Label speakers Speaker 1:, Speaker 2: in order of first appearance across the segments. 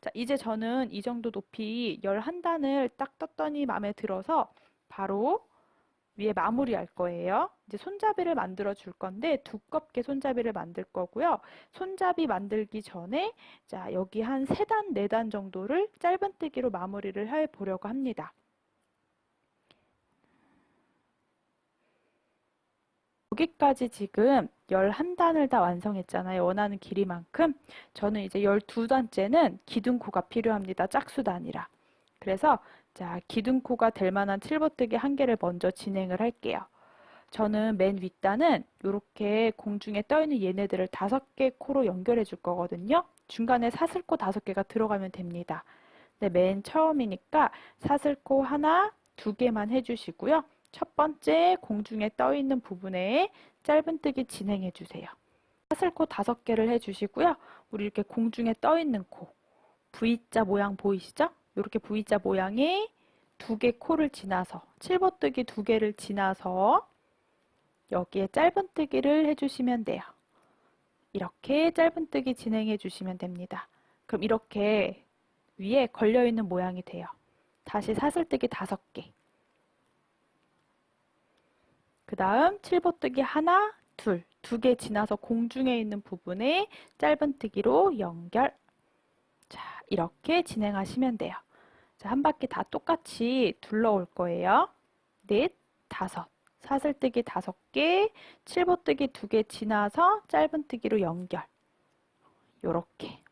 Speaker 1: 자, 이제 저는 이 정도 높이 11단을 딱 떴더니 마음에 들어서 바로 위에 마무리할 거예요. 이제 손잡이를 만들어 줄 건데 두껍게 손잡이를 만들 거고요. 손잡이 만들기 전에 자, 여기 한 3단, 4단 정도를 짧은뜨기로 마무리를 해 보려고 합니다. 여기까지 지금 11단을 다 완성했잖아요. 원하는 길이만큼. 저는 이제 12단째는 기둥코가 필요합니다. 짝수단이라. 그래서 자, 기둥코가 될 만한 칠보뜨기 한 개를 먼저 진행을 할게요. 저는 맨 윗단은 이렇게 공중에 떠 있는 얘네들을 다섯 개 코로 연결해 줄 거거든요. 중간에 사슬코 다섯 개가 들어가면 됩니다. 근데 맨 처음이니까 사슬코 하나, 두 개만 해주시고요. 첫 번째 공중에 떠 있는 부분에 짧은뜨기 진행해 주세요. 사슬코 다섯 개를 해 주시고요. 우리 이렇게 공중에 떠 있는 코, V자 모양 보이시죠? 이렇게 V자 모양의 두개 코를 지나서 칠보뜨기 두 개를 지나서 여기에 짧은뜨기를 해주시면 돼요. 이렇게 짧은뜨기 진행해 주시면 됩니다. 그럼 이렇게 위에 걸려있는 모양이 돼요. 다시 사슬뜨기 다섯 개. 그 다음 칠보뜨기 하나, 둘, 두 개 지나서 공중에 있는 부분에 짧은뜨기로 연결. 자, 이렇게 진행하시면 돼요. 자, 한 바퀴 다 똑같이 둘러올 거예요. 넷, 다섯. 사슬뜨기 다섯 개, 칠보뜨기 두 개 지나서 짧은뜨기로 연결. 요렇게.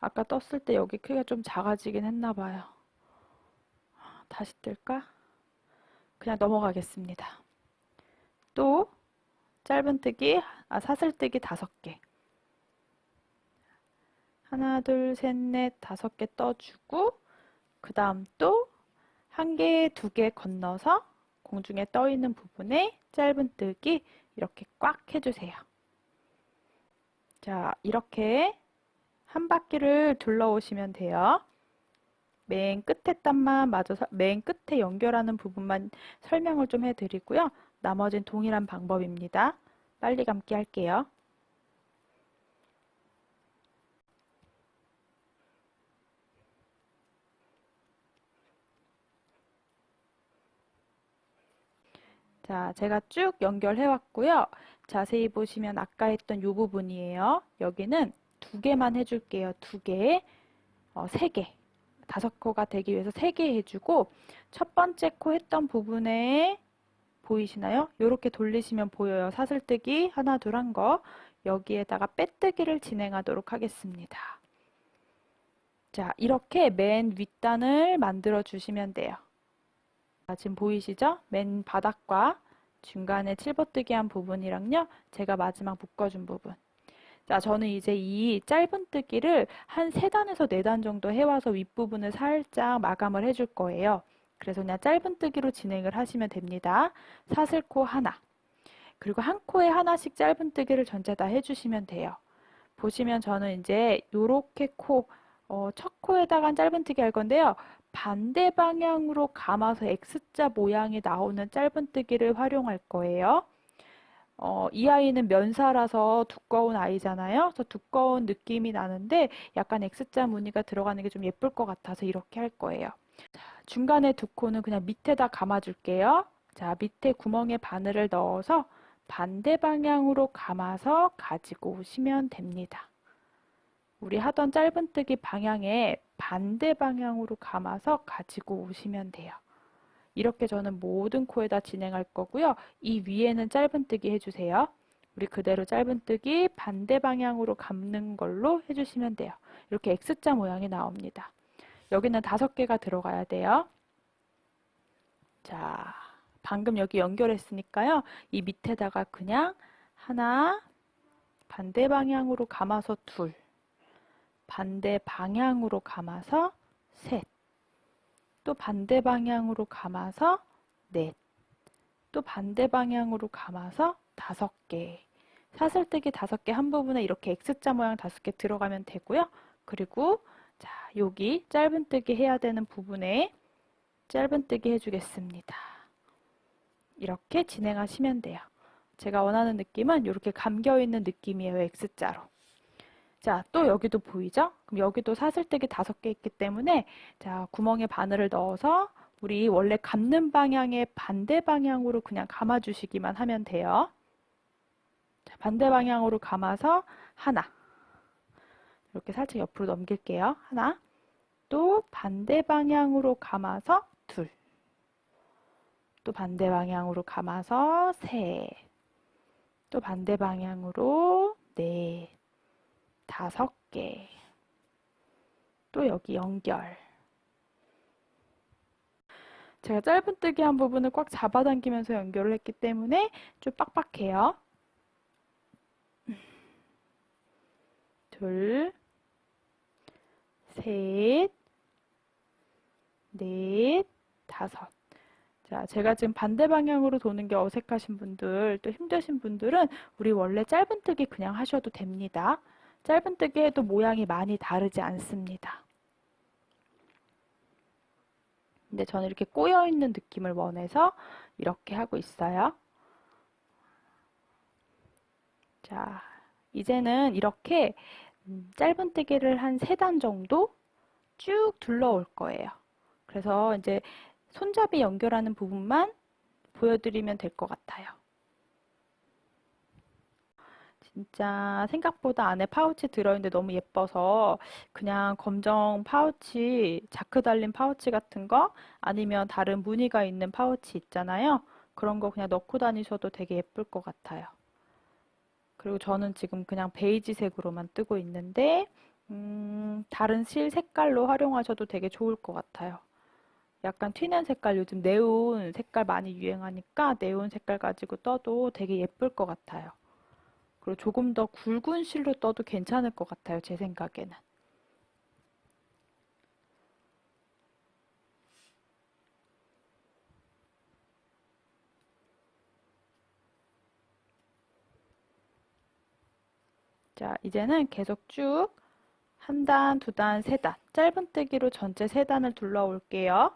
Speaker 1: 아까 떴을 때 여기 크기가 좀 작아지긴 했나 봐요. 다시 뜰까? 그냥 넘어가겠습니다. 또 짧은뜨기, 아 사슬뜨기 다섯 개. 하나, 둘, 셋, 넷, 다섯 개 떠주고 그 다음 또 한 개, 두 개 건너서 공중에 떠 있는 부분에 짧은뜨기 이렇게 꽉 해주세요. 자, 이렇게 한 바퀴를 둘러오시면 돼요. 맨 끝에 단만 마저 맨 끝에 연결하는 부분만 설명을 좀 해드리고요. 나머진 동일한 방법입니다. 빨리 감기 할게요. 자, 제가 쭉 연결해 왔고요. 자세히 보시면 아까 했던 이 부분이에요. 여기는 두 개만 해줄게요. 두 개, 어, 세 개. 다섯 코가 되기 위해서 세 개 해주고 첫 번째 코 했던 부분에 보이시나요? 이렇게 돌리시면 보여요. 사슬뜨기 하나 둘 한 거. 여기에다가 빼뜨기를 진행하도록 하겠습니다. 자, 이렇게 맨 윗단을 만들어 주시면 돼요. 자, 지금 보이시죠? 맨 바닥과 중간에 칠버뜨기 한 부분이랑요. 제가 마지막 묶어준 부분. 자, 저는 이제 이 짧은뜨기를 한 3단에서 4단 정도 해와서 윗부분을 살짝 마감을 해줄 거예요. 그래서 그냥 짧은뜨기로 진행을 하시면 됩니다. 사슬코 하나. 그리고 한 코에 하나씩 짧은뜨기를 전체 다 해주시면 돼요. 보시면 저는 이제 요렇게 코, 어, 첫 코에다가 짧은뜨기 할 건데요. 반대 방향으로 감아서 X자 모양이 나오는 짧은뜨기를 활용할 거예요. 어, 이 아이는 면사라서 두꺼운 아이잖아요. 그래서 두꺼운 느낌이 나는데 약간 X자 무늬가 들어가는 게 좀 예쁠 것 같아서 이렇게 할 거예요. 자, 중간에 두 코는 그냥 밑에다 감아줄게요. 자, 밑에 구멍에 바늘을 넣어서 반대 방향으로 감아서 가지고 오시면 됩니다. 우리 하던 짧은뜨기 방향에 반대 방향으로 감아서 가지고 오시면 돼요. 이렇게 저는 모든 코에다 진행할 거고요. 이 위에는 짧은뜨기 해주세요. 우리 그대로 짧은뜨기 반대 방향으로 감는 걸로 해주시면 돼요. 이렇게 X자 모양이 나옵니다. 여기는 다섯 개가 들어가야 돼요. 자, 방금 여기 연결했으니까요. 이 밑에다가 그냥 하나, 반대 방향으로 감아서 둘, 반대 방향으로 감아서 셋, 또 반대 방향으로 감아서 넷, 또 반대 방향으로 감아서 다섯 개. 사슬뜨기 다섯 개 한 부분에 이렇게 X자 모양 다섯 개 들어가면 되고요. 그리고 자, 여기 짧은뜨기 해야 되는 부분에 짧은뜨기 해주겠습니다. 이렇게 진행하시면 돼요. 제가 원하는 느낌은 이렇게 감겨있는 느낌이에요. X자로. 자, 또 여기도 보이죠? 그럼 여기도 사슬뜨기 다섯 개 있기 때문에 자, 구멍에 바늘을 넣어서 우리 원래 감는 방향의 반대 방향으로 그냥 감아 주시기만 하면 돼요. 자, 반대 방향으로 감아서 하나. 이렇게 살짝 옆으로 넘길게요. 하나. 또 반대 방향으로 감아서 둘. 또 반대 방향으로 감아서 셋. 또 반대 방향으로 넷. 다섯 개. 또 여기 연결. 제가 짧은뜨기 한 부분을 꽉 잡아당기면서 연결을 했기 때문에 좀 빡빡해요. 둘, 셋, 넷, 다섯. 자, 제가 지금 반대 방향으로 도는 게 어색하신 분들, 또 힘드신 분들은 우리 원래 짧은뜨기 그냥 하셔도 됩니다. 짧은뜨기 해도 모양이 많이 다르지 않습니다. 근데 저는 이렇게 꼬여 있는 느낌을 원해서 이렇게 하고 있어요. 자, 이제는 이렇게 음, 짧은뜨기를 한세단 정도 쭉 둘러올 거예요. 그래서 이제 손잡이 연결하는 부분만 보여드리면 될 것 같아요. 진짜 생각보다 안에 파우치 들어있는데 너무 예뻐서 그냥 검정 파우치, 자크 달린 파우치 같은 거 아니면 다른 무늬가 있는 파우치 있잖아요. 그런 거 그냥 넣고 다니셔도 되게 예쁠 것 같아요. 그리고 저는 지금 그냥 베이지색으로만 뜨고 있는데 음, 다른 실 색깔로 활용하셔도 되게 좋을 것 같아요. 약간 튀는 색깔, 요즘 네온 색깔 많이 유행하니까 네온 색깔 가지고 떠도 되게 예쁠 것 같아요. 그리고 조금 더 굵은 실로 떠도 괜찮을 것 같아요. 제 생각에는. 자, 이제는 계속 쭉 한 단, 두 단, 세 단, 짧은뜨기로 전체 세 단을 둘러올게요.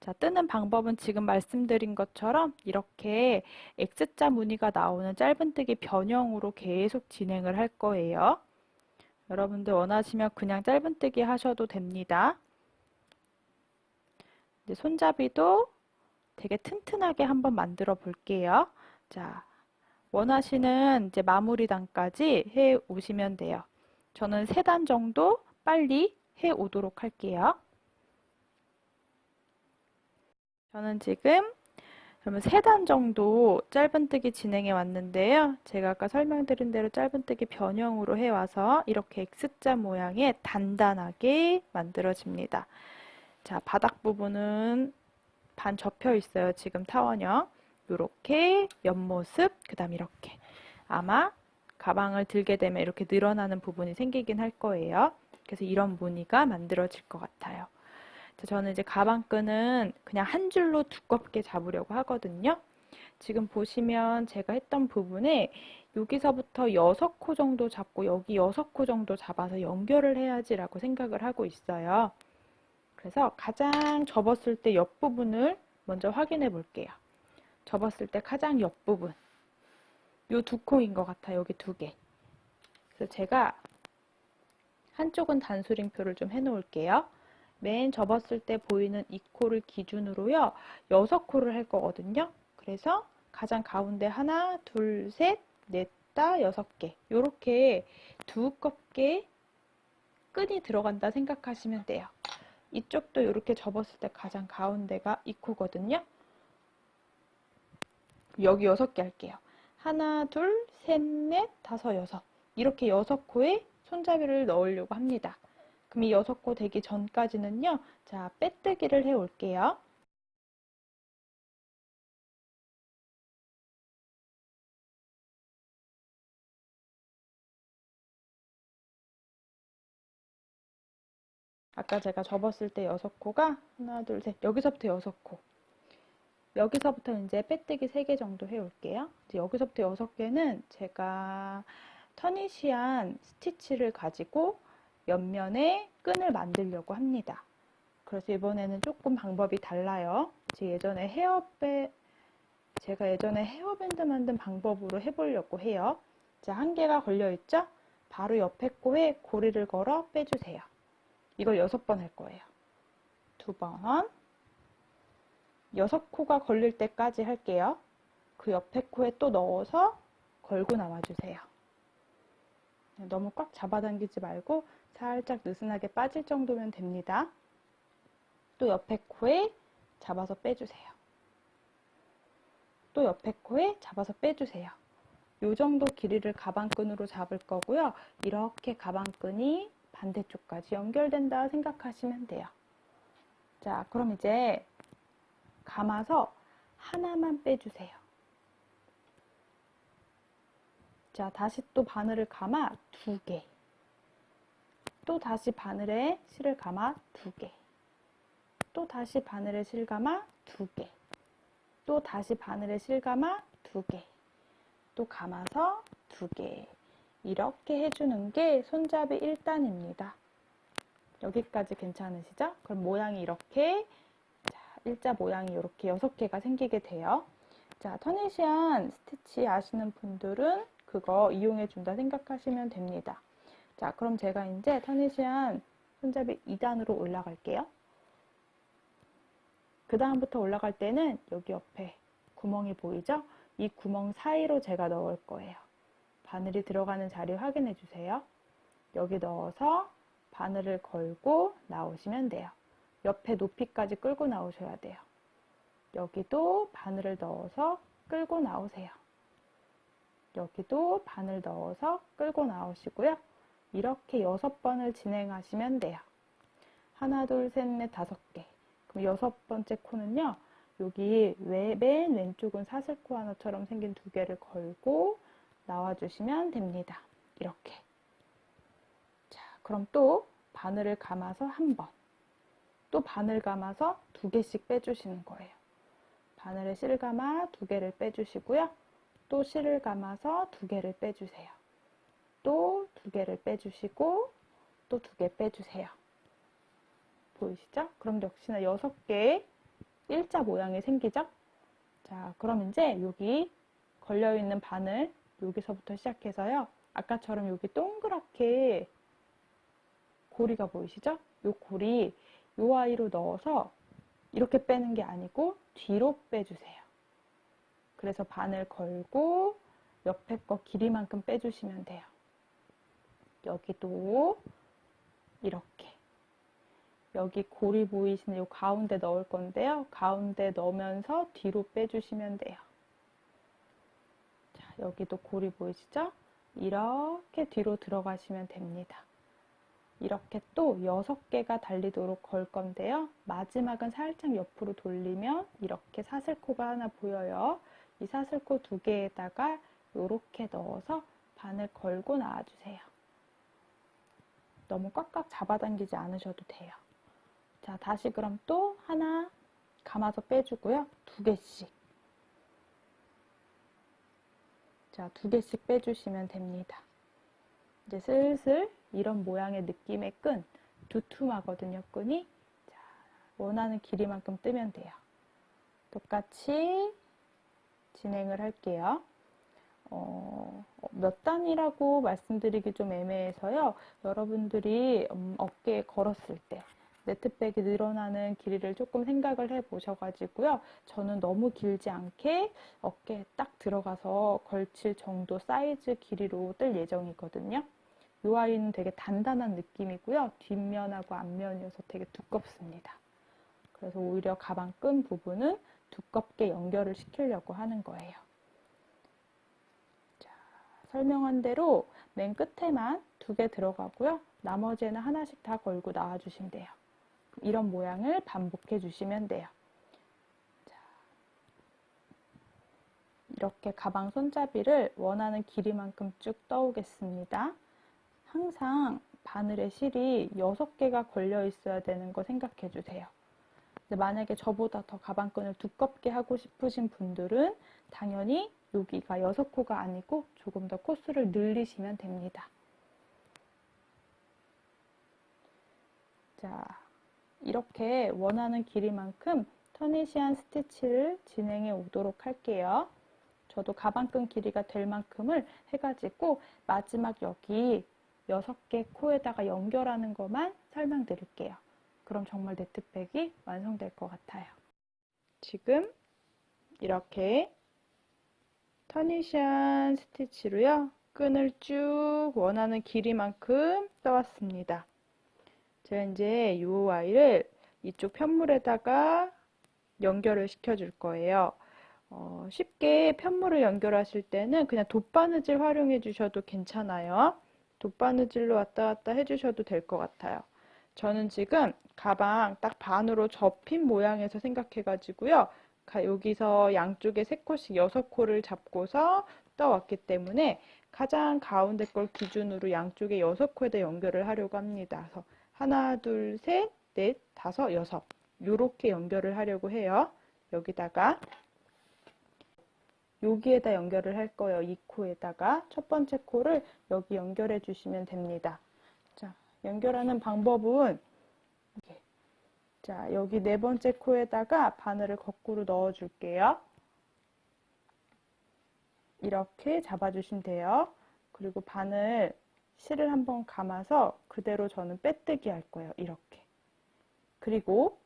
Speaker 1: 자, 뜨는 방법은 지금 말씀드린 것처럼 이렇게 X자 무늬가 나오는 짧은뜨기 변형으로 계속 진행을 할 거예요. 여러분들 원하시면 그냥 짧은뜨기 하셔도 됩니다. 이제 손잡이도 되게 튼튼하게 한번 만들어 볼게요. 자, 원하시는 이제 마무리 단까지 해 오시면 돼요. 저는 세단 정도 빨리 해 오도록 할게요. 저는 지금 그러면 세단 정도 짧은뜨기 진행해 왔는데요. 제가 아까 설명드린 대로 짧은뜨기 변형으로 해와서 이렇게 X자 모양의 단단하게 만들어집니다. 자, 바닥 부분은 반 접혀 있어요. 지금 타원형. 이렇게 옆모습, 그 다음 이렇게. 아마 가방을 들게 되면 이렇게 늘어나는 부분이 생기긴 할 거예요. 그래서 이런 무늬가 만들어질 것 같아요. 저는 이제 가방끈은 그냥 한 줄로 두껍게 잡으려고 하거든요. 지금 보시면 제가 했던 부분에 여기서부터 6코 정도 잡고 여기 6코 정도 잡아서 연결을 해야지라고 생각을 하고 있어요. 그래서 가장 접었을 때 옆부분을 먼저 확인해 볼게요. 접었을 때 가장 옆부분 요두 코인 것 같아요. 여기 두 개. 그래서 제가 한쪽은 단수링표를 좀 해놓을게요. 맨 접었을 때 보이는 이 코를 기준으로요. 여섯 코를 할 거거든요. 그래서 가장 가운데 하나, 둘, 셋, 넷, 다 여섯 개. 요렇게 두껍게 끈이 들어간다 생각하시면 돼요. 이쪽도 이렇게 접었을 때 가장 가운데가 이 코거든요. 여기 여섯 개 할게요. 하나, 둘, 셋, 넷, 다섯, 여섯. 이렇게 여섯 코에 손잡이를 넣으려고 합니다. 그럼 이 여섯 코 되기 전까지는요. 자, 빼뜨기를 해 올게요. 아까 제가 접었을 때 여섯 코가 하나, 둘, 셋. 여기서부터 여섯 코. 여기서부터 이제 빼뜨기 3개 정도 해 올게요. 이제 여기서부터 6개는 제가 터니시안 스티치를 가지고 옆면에 끈을 만들려고 합니다. 그래서 이번에는 조금 방법이 달라요. 제 예전에 헤어밴 제가 예전에 헤어밴드 만든 방법으로 해보려고 해요. 자, 한 개가 걸려 있죠? 바로 옆에 코에 고리를 걸어 빼주세요. 이걸 여섯 번 할 거예요. 두 번. 여섯 코가 걸릴 때까지 할게요. 그 옆에 코에 또 넣어서 걸고 나와주세요. 너무 꽉 잡아당기지 말고 살짝 느슨하게 빠질 정도면 됩니다. 또 옆에 코에 잡아서 빼주세요. 또 옆에 코에 잡아서 빼주세요. 요 정도 길이를 가방끈으로 잡을 거고요. 이렇게 가방끈이 반대쪽까지 연결된다 생각하시면 돼요. 자, 그럼 이제 감아서 하나만 빼주세요. 자, 다시 또 바늘을 감아 두 개. 또 다시 바늘에 실을 감아 두 개. 또 다시 바늘에 실 감아 두 개. 또 다시 바늘에 실 감아 두 개. 또 감아서 두 개. 이렇게 해주는 게 손잡이 1단입니다. 여기까지 괜찮으시죠? 그럼 모양이 이렇게 자, 일자 모양이 이렇게 6개가 생기게 돼요. 자, 터네시안 스티치 아시는 분들은 그거 이용해 준다 생각하시면 됩니다. 자, 그럼 제가 이제 터네시안 손잡이 2단으로 올라갈게요. 그 다음부터 올라갈 때는 여기 옆에 구멍이 보이죠? 이 구멍 사이로 제가 넣을 거예요. 바늘이 들어가는 자리 확인해 주세요. 여기 넣어서 바늘을 걸고 나오시면 돼요. 옆에 높이까지 끌고 나오셔야 돼요. 여기도 바늘을 넣어서 끌고 나오세요. 여기도 바늘 넣어서 끌고 나오시고요. 이렇게 여섯 번을 진행하시면 돼요. 하나, 둘, 셋, 넷, 다섯 개. 그럼 여섯 번째 코는요. 여기 맨 왼쪽은 사슬코 하나처럼 생긴 두 개를 걸고 나와주시면 됩니다. 이렇게. 자, 그럼 또 바늘을 감아서 한 번. 또 바늘 감아서 두 개씩 빼주시는 거예요. 바늘에 실 감아 두 개를 빼주시고요. 또 실을 감아서 두 개를 빼주세요. 또 두 개를 빼주시고 또 두 개 빼주세요. 보이시죠? 그럼 역시나 여섯 개의 일자 모양이 생기죠? 자, 그럼 이제 여기 걸려있는 바늘 여기서부터 시작해서요. 아까처럼 여기 동그랗게 고리가 보이시죠? 요 고리 요 아이로 넣어서 이렇게 빼는 게 아니고 뒤로 빼주세요. 그래서 바늘 걸고 옆에 거 길이만큼 빼주시면 돼요. 여기도 이렇게 여기 고리 보이시는 이 가운데 넣을 건데요. 가운데 넣으면서 뒤로 빼주시면 돼요. 자, 여기도 고리 보이시죠? 이렇게 뒤로 들어가시면 됩니다. 이렇게 또 6개가 달리도록 걸 건데요. 마지막은 살짝 옆으로 돌리면 이렇게 사슬코가 하나 보여요. 이 사슬코 두 개에다가 이렇게 넣어서 바늘 걸고 나와주세요. 너무 꽉꽉 잡아당기지 않으셔도 돼요. 자, 다시 그럼 또 하나 감아서 빼주고요. 두 개씩. 자, 두 개씩 빼주시면 됩니다. 이제 슬슬 이런 모양의 느낌의 끈, 두툼하거든요, 끈이. 자, 원하는 길이만큼 뜨면 돼요. 똑같이 진행을 할게요. 어, 몇 단이라고 말씀드리기 좀 애매해서요. 여러분들이 음, 어깨에 걸었을 때 네트백이 늘어나는 길이를 조금 생각을 해 보셔가지고요. 저는 너무 길지 않게 어깨에 딱 들어가서 걸칠 정도 사이즈 길이로 뜰 예정이거든요. 이 아이는 되게 단단한 느낌이고요. 뒷면하고 앞면이어서 되게 두껍습니다. 그래서 오히려 가방 끈 부분은 두껍게 연결을 시키려고 하는 거예요. 자, 설명한 대로 맨 끝에만 두 개 들어가고요. 나머지는 하나씩 다 걸고 나와주시면 돼요. 이런 모양을 반복해 주시면 돼요. 자, 이렇게 가방 손잡이를 원하는 길이만큼 쭉 떠오겠습니다. 항상 바늘에 실이 6개가 걸려 있어야 되는 거 생각해 주세요. 만약에 저보다 더 가방끈을 두껍게 하고 싶으신 분들은 당연히 여기가 6코가 아니고 조금 더 코수를 늘리시면 됩니다. 자, 이렇게 원하는 길이만큼 터니시안 스티치를 진행해 오도록 할게요. 저도 가방끈 길이가 될 만큼을 해가지고 마지막 여기 6개 코에다가 연결하는 것만 설명드릴게요. 그럼 정말 네트백이 완성될 것 같아요. 지금 이렇게 터니션 스티치로요. 끈을 쭉 원하는 길이만큼 떠왔습니다. 제가 이제 이 아이를 이쪽 편물에다가 연결을 시켜줄 거예요. 어, 쉽게 편물을 연결하실 때는 그냥 돗바느질 활용해 주셔도 괜찮아요. 돗바느질로 왔다 갔다 해주셔도 될 것 같아요. 저는 지금 가방 딱 반으로 접힌 모양에서 생각해가지고요. 가- 여기서 양쪽에 세 코씩 여섯 코를 잡고서 떠왔기 때문에 가장 가운데 걸 기준으로 양쪽에 여섯 코에다 연결을 하려고 합니다. 그래서 하나, 둘, 셋, 넷, 다섯, 여섯. 요렇게 연결을 하려고 해요. 여기다가 여기에다 연결을 할 거예요. 이 코에다가 첫 번째 코를 여기 연결해 주시면 됩니다. 자, 연결하는 방법은 이렇게. 자, 여기 네 번째 코에다가 바늘을 거꾸로 넣어 줄게요. 이렇게 잡아주시면 돼요. 그리고 바늘 실을 한번 감아서 그대로 저는 빼뜨기 할 거예요. 이렇게. 그리고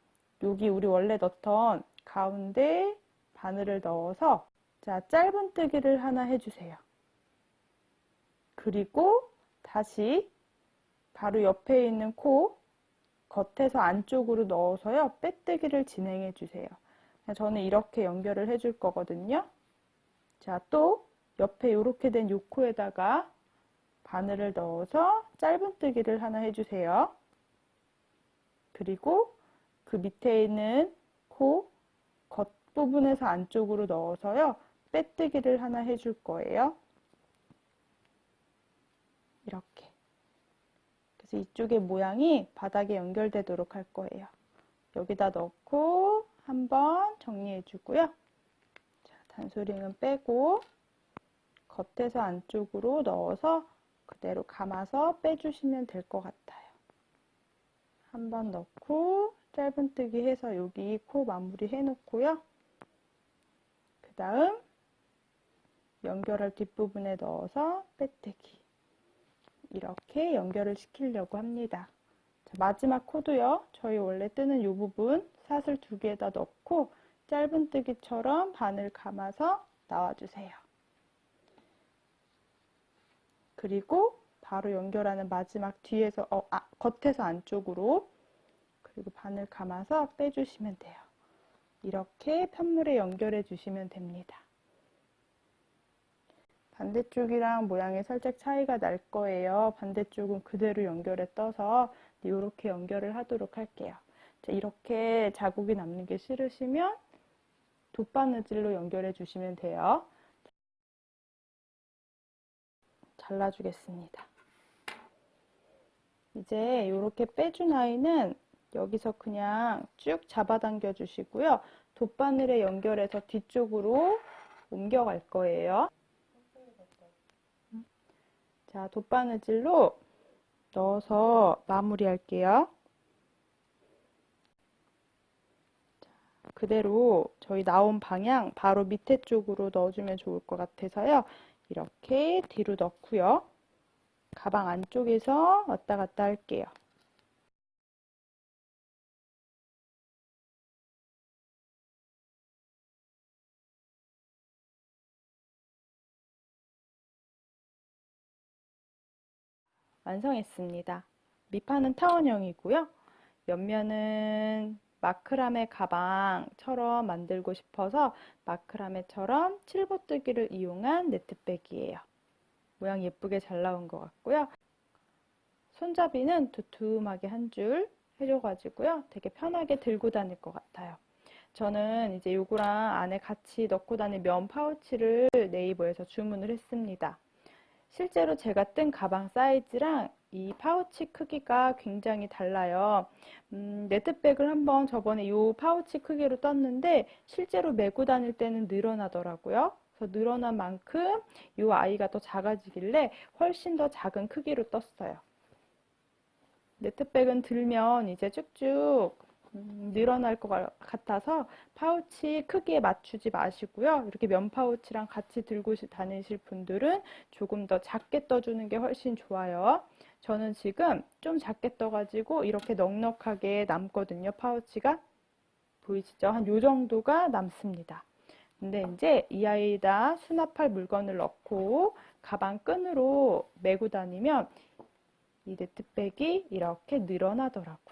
Speaker 1: 여기 우리 원래 넣던 가운데 바늘을 넣어서 자, 짧은 뜨기를 하나 해주세요. 그리고 다시 바로 옆에 있는 코 겉에서 안쪽으로 넣어서요. 빼뜨기를 진행해 주세요. 저는 이렇게 연결을 해줄 거거든요. 자, 또 옆에 이렇게 된 요 코에다가 바늘을 넣어서 짧은뜨기를 하나 해주세요. 그리고 그 밑에 있는 코 겉부분에서 안쪽으로 넣어서요. 빼뜨기를 하나 해줄 거예요. 이렇게. 그래서 이쪽의 모양이 바닥에 연결되도록 할 거예요. 여기다 넣고 한번 정리해 주고요. 자, 단소링은 빼고 겉에서 안쪽으로 넣어서 그대로 감아서 빼주시면 될 것 같아요. 한번 넣고 짧은뜨기 해서 여기 코 마무리 해놓고요. 그 다음 연결할 뒷부분에 넣어서 빼뜨기 이렇게 연결을 시키려고 합니다. 자, 마지막 코도요. 저희 원래 뜨는 이 부분 사슬 두 개에다 넣고 짧은뜨기처럼 바늘 감아서 나와주세요. 그리고 바로 연결하는 마지막 뒤에서 어, 아, 겉에서 안쪽으로 그리고 바늘 감아서 빼주시면 돼요. 이렇게 편물에 연결해 주시면 됩니다. 반대쪽이랑 모양이 살짝 차이가 날 거예요. 반대쪽은 그대로 연결해 떠서 이렇게 연결을 하도록 할게요. 자, 이렇게 자국이 남는 게 싫으시면 돗바느질로 연결해 주시면 돼요. 잘라주겠습니다. 이제 이렇게 빼준 아이는 여기서 그냥 쭉 잡아당겨 주시고요. 돗바늘에 연결해서 뒤쪽으로 옮겨갈 거예요. 자, 돗바느질로 넣어서 마무리 할게요. 자, 그대로 저희 나온 방향 바로 밑에 쪽으로 넣어주면 좋을 것 같아서요. 이렇게 뒤로 넣고요. 가방 안쪽에서 왔다 갔다 할게요. 완성했습니다. 밑판은 타원형이고요. 옆면은 마크라메 가방처럼 만들고 싶어서 마크라메처럼 칠보뜨기를 이용한 네트백이에요. 모양 예쁘게 잘 나온 것 같고요. 손잡이는 두툼하게 한 줄 해줘가지고요. 되게 편하게 들고 다닐 것 같아요. 저는 이제 요거랑 안에 같이 넣고 다닐 면 파우치를 네이버에서 주문을 했습니다. 실제로 제가 뜬 가방 사이즈랑 이 파우치 크기가 굉장히 달라요. 음, 네트백을 한번 저번에 이 파우치 크기로 떴는데 실제로 메고 다닐 때는 늘어나더라고요. 그래서 늘어난 만큼 이 아이가 더 작아지길래 훨씬 더 작은 크기로 떴어요. 네트백은 들면 이제 쭉쭉 음, 늘어날 것 같아서 파우치 크기에 맞추지 마시고요. 이렇게 면 파우치랑 같이 들고 다니실 분들은 조금 더 작게 떠주는 게 훨씬 좋아요. 저는 지금 좀 작게 떠가지고 이렇게 넉넉하게 남거든요. 파우치가. 보이시죠? 한 요 정도가 남습니다. 근데 이제 이 아이에다 수납할 물건을 넣고 가방 끈으로 메고 다니면 이 네트백이 이렇게 늘어나더라고요.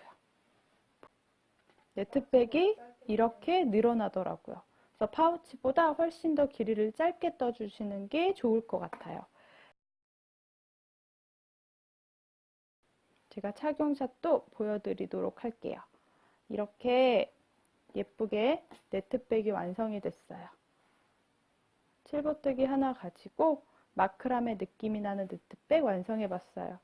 Speaker 1: 네트백이 이렇게 늘어나더라고요. 그래서 파우치보다 훨씬 더 길이를 짧게 떠주시는 게 좋을 것 같아요. 제가 착용샷도 보여드리도록 할게요. 이렇게 예쁘게 네트백이 완성이 됐어요. 칠보뜨기 하나 가지고 마크라메 느낌이 나는 네트백 완성해봤어요.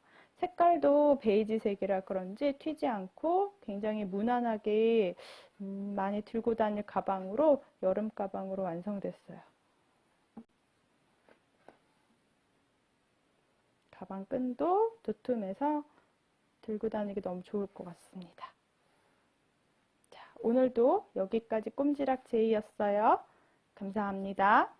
Speaker 1: 색깔도 베이지색이라 그런지 튀지 않고 굉장히 무난하게 음, 많이 들고 다닐 가방으로 여름 가방으로 완성됐어요. 가방 끈도 두툼해서 들고 다니기 너무 좋을 것 같습니다. 자, 오늘도 여기까지 꼼지락 제이였어요. 감사합니다.